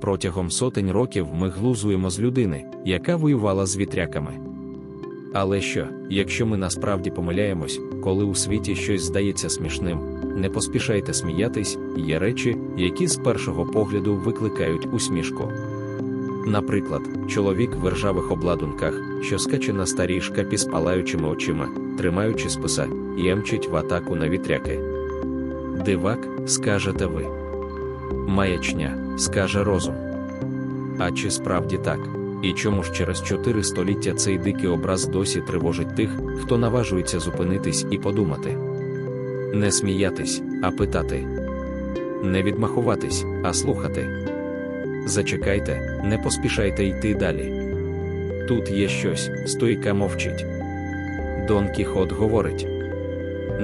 протягом сотень років ми глузуємо з людини, яка воювала з вітряками. Але що, якщо ми насправді помиляємось, коли у світі щось здається смішним, не поспішайте сміятись, є речі, які з першого погляду викликають усмішку. Наприклад, чоловік в ржавих обладунках, що скаче на старій шкапі з палаючими очима, тримаючи списа, і в атаку на вітряки. Дивак, скажете ви. Маячня, скаже розум. А чи справді так? І чому ж через чотири століття цей дикий образ досі тривожить тих, хто наважується зупинитись і подумати? Не сміятись, а питати. Не відмахуватись, а слухати. Зачекайте, не поспішайте йти далі. Тут є щось, стойка мовчить. Дон Кіхот говорить.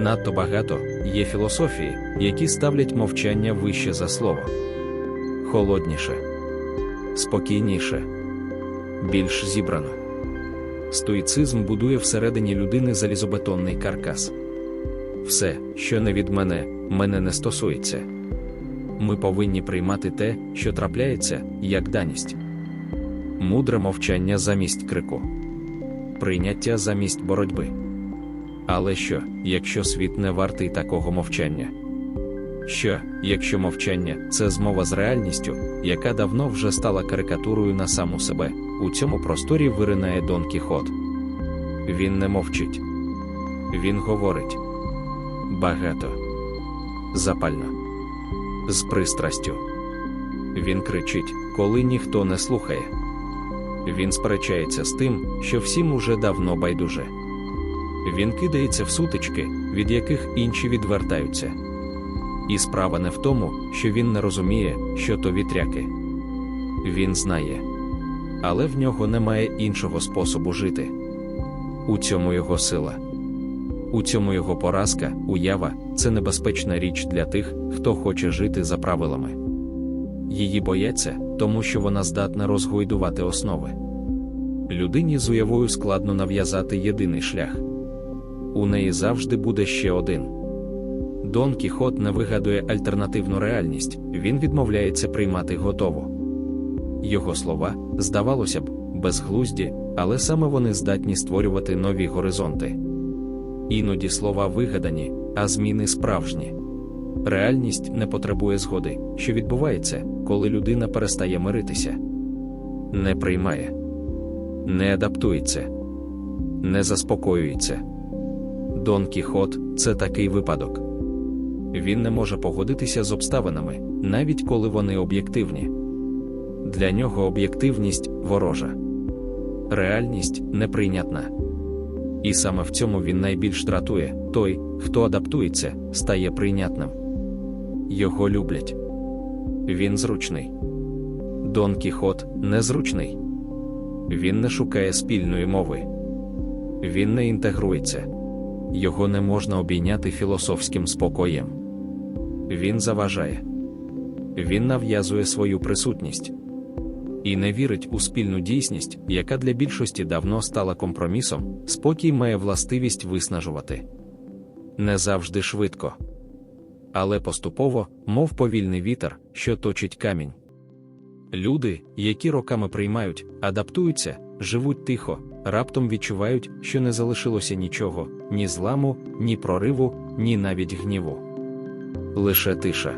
Надто багато є філософії, які ставлять мовчання вище за слово. Холодніше, спокійніше, більш зібрано. Стоїцизм будує всередині людини залізобетонний каркас. Все, що не від мене, мене не стосується. Ми повинні приймати те, що трапляється, як даність. Мудре мовчання замість крику, прийняття замість боротьби. Але що, якщо світ не вартий такого мовчання? Що, якщо мовчання це змова з реальністю, яка давно вже стала карикатурою на саму себе, у цьому просторі виринає Дон Кіхот. Він не мовчить, він говорить багато, запально, з пристрастю. Він кричить, коли ніхто не слухає. Він сперечається з тим, що всім уже давно байдуже. Він кидається в сутички, від яких інші відвертаються. І справа не в тому, що він не розуміє, що то вітряки. Він знає. Але в нього немає іншого способу жити. У цьому його сила. У цьому його поразка, уява це небезпечна річ для тих, хто хоче жити за правилами. Її бояться, тому що вона здатна розгойдувати основи. Людині з уявою складно нав'язати єдиний шлях. У неї завжди буде ще один. Дон Кіхот не вигадує альтернативну реальність, він відмовляється приймати готову. Його слова, здавалося б, безглузді, але саме вони здатні створювати нові горизонти. Іноді слова вигадані, а зміни справжні. Реальність не потребує згоди, що відбувається, коли людина перестає миритися, не приймає, не адаптується, не заспокоюється. Дон Кіхот це такий випадок. Він не може погодитися з обставинами, навіть коли вони об'єктивні. Для нього об'єктивність ворожа, реальність неприйнятна. І саме в цьому він найбільш дратує той, хто адаптується, стає прийнятним. Його люблять. Він зручний. Дон Кіхот незручний. Він не шукає спільної мови. Він не інтегрується. Його не можна обійняти філософським спокоєм. Він заважає. Він нав'язує свою присутність і не вірить у спільну дійсність, яка для більшості давно стала компромісом, спокій має властивість виснажувати. Не завжди швидко. Але поступово, мов повільний вітер, що точить камінь. Люди, які роками приймають, адаптуються, живуть тихо, раптом відчувають, що не залишилося нічого, ні зламу, ні прориву, ні навіть гніву. Лише тиша.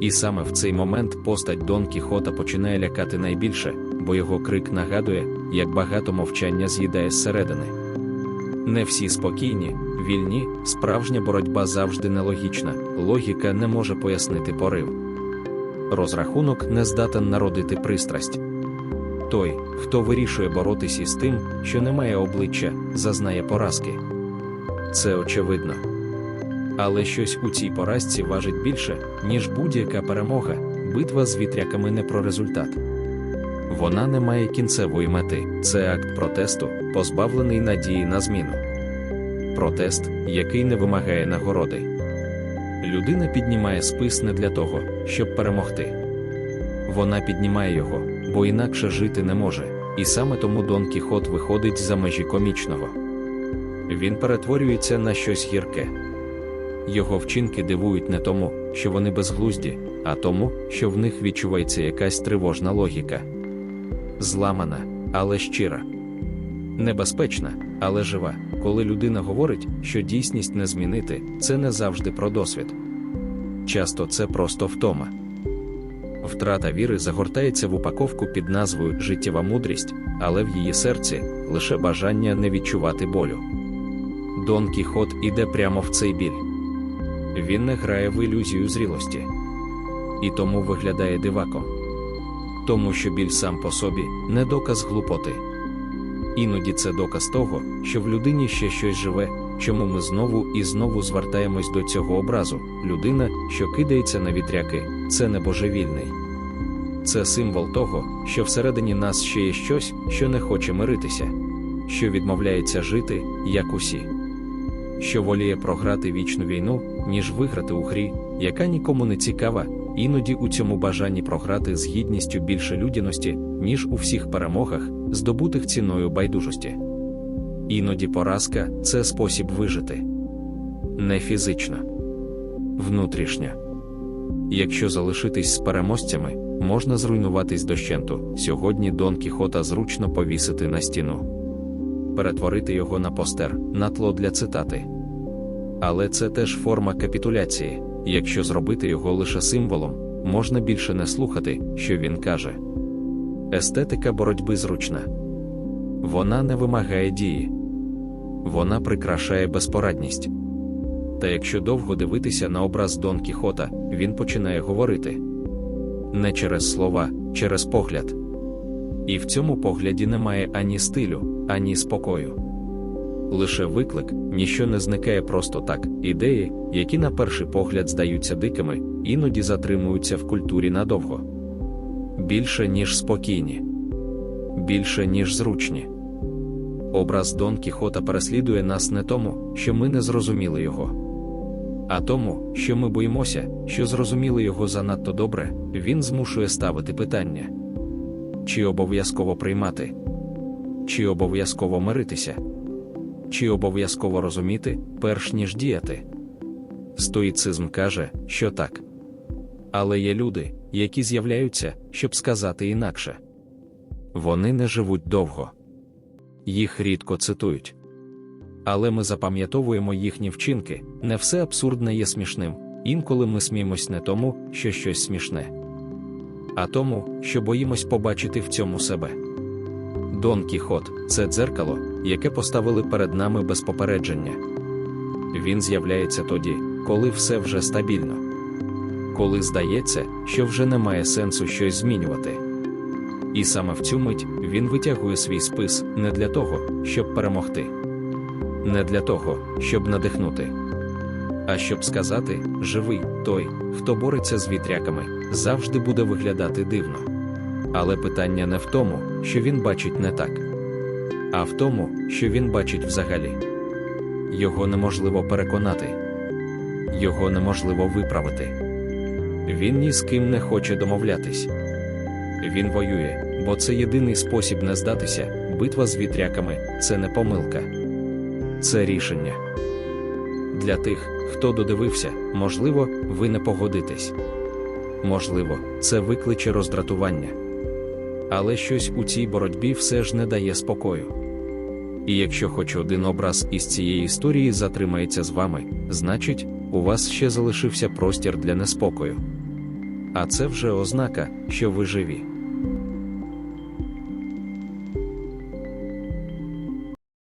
І саме в цей момент постать Дон Кіхота починає лякати найбільше, бо його крик нагадує, як багато мовчання з'їдає зсередини. Не всі спокійні, вільні, справжня боротьба завжди нелогічна, логіка не може пояснити порив. Розрахунок не здатен народити пристрасть. Той, хто вирішує боротися із тим, що не має обличчя, зазнає поразки. Це очевидно. Але щось у цій поразці важить більше, ніж будь-яка перемога, битва з вітряками не про результат. Вона не має кінцевої мети, це акт протесту, позбавлений надії на зміну. Протест, який не вимагає нагороди. Людина піднімає спис не для того, щоб перемогти. Вона піднімає його, бо інакше жити не може, і саме тому Дон Кіхот виходить за межі комічного. Він перетворюється на щось гірке. Його вчинки дивують не тому, що вони безглузді, а тому, що в них відчувається якась тривожна логіка. Зламана, але щира. Небезпечна, але жива. Коли людина говорить, що дійсність не змінити, це не завжди про досвід. Часто це просто втома. Втрата віри загортається в упаковку під назвою Життєва мудрість, але в її серці лише бажання не відчувати болю. Дон Кіхот іде прямо в цей біль. Він не грає в ілюзію зрілості. І тому виглядає диваком. Тому що біль сам по собі не доказ глупоти. Іноді це доказ того, що в людині ще щось живе, чому ми знову і знову звертаємось до цього образу. Людина, що кидається на вітряки, це не божевільний. Це символ того, що всередині нас ще є щось, що не хоче миритися, що відмовляється жити, як усі, що воліє програти вічну війну, ніж виграти у грі, яка нікому не цікава, іноді у цьому бажанні програти з гідністю більше людяності, ніж у всіх перемогах, здобутих ціною байдужості. Іноді поразка це спосіб вижити. Не фізично, внутрішньо. Якщо залишитись з переможцями, можна зруйнуватись дощенту. Сьогодні Дон Кіхота зручно повісити на стіну, перетворити його на постер, на тло для цитати. Але це теж форма капітуляції. Якщо зробити його лише символом, можна більше не слухати, що він каже. Естетика боротьби зручна. Вона не вимагає дії, вона прикрашає безпорадність. Та якщо довго дивитися на образ Дон Кіхота, він починає говорити не через слова, через погляд. І в цьому погляді немає ані стилю, ані спокою. Лише виклик, ніщо не зникає просто так. Ідеї, які на перший погляд здаються дикими, іноді затримуються в культурі надовго. Більше, ніж спокійні, більше, ніж зручні. Образ Дон Кіхота переслідує нас не тому, що ми не зрозуміли його, а тому, що ми боїмося, що зрозуміли його занадто добре, він змушує ставити питання: чи обов'язково приймати, чи обов'язково миритися, чи обов'язково розуміти, перш ніж діяти. Стоїцизм каже, що так. Але є люди, які з'являються, щоб сказати інакше. Вони не живуть довго їх рідко цитують. Але ми запам'ятовуємо їхні вчинки, не все абсурдне є смішним, інколи ми сміємось не тому, що щось смішне, а тому, що боїмось побачити в цьому себе. Дон Кіхот це дзеркало, яке поставили перед нами без попередження. Він з'являється тоді, коли все вже стабільно, коли здається, що вже немає сенсу щось змінювати. І саме в цю мить він витягує свій спис не для того, щоб перемогти, не для того, щоб надихнути, а щоб сказати: живий той, хто бореться з вітряками, завжди буде виглядати дивно. Але питання не в тому, що він бачить не так, а в тому, що він бачить взагалі. Його неможливо переконати, його неможливо виправити. Він ні з ким не хоче домовлятись. Він воює, бо це єдиний спосіб не здатися. Битва з вітряками це не помилка, це рішення. Для тих, хто додивився, можливо, ви не погодитесь. Можливо, це викличе роздратування. Але щось у цій боротьбі все ж не дає спокою. І якщо хоч один образ із цієї історії затримається з вами, значить, у вас ще залишився простір для неспокою. А це вже ознака, що ви живі.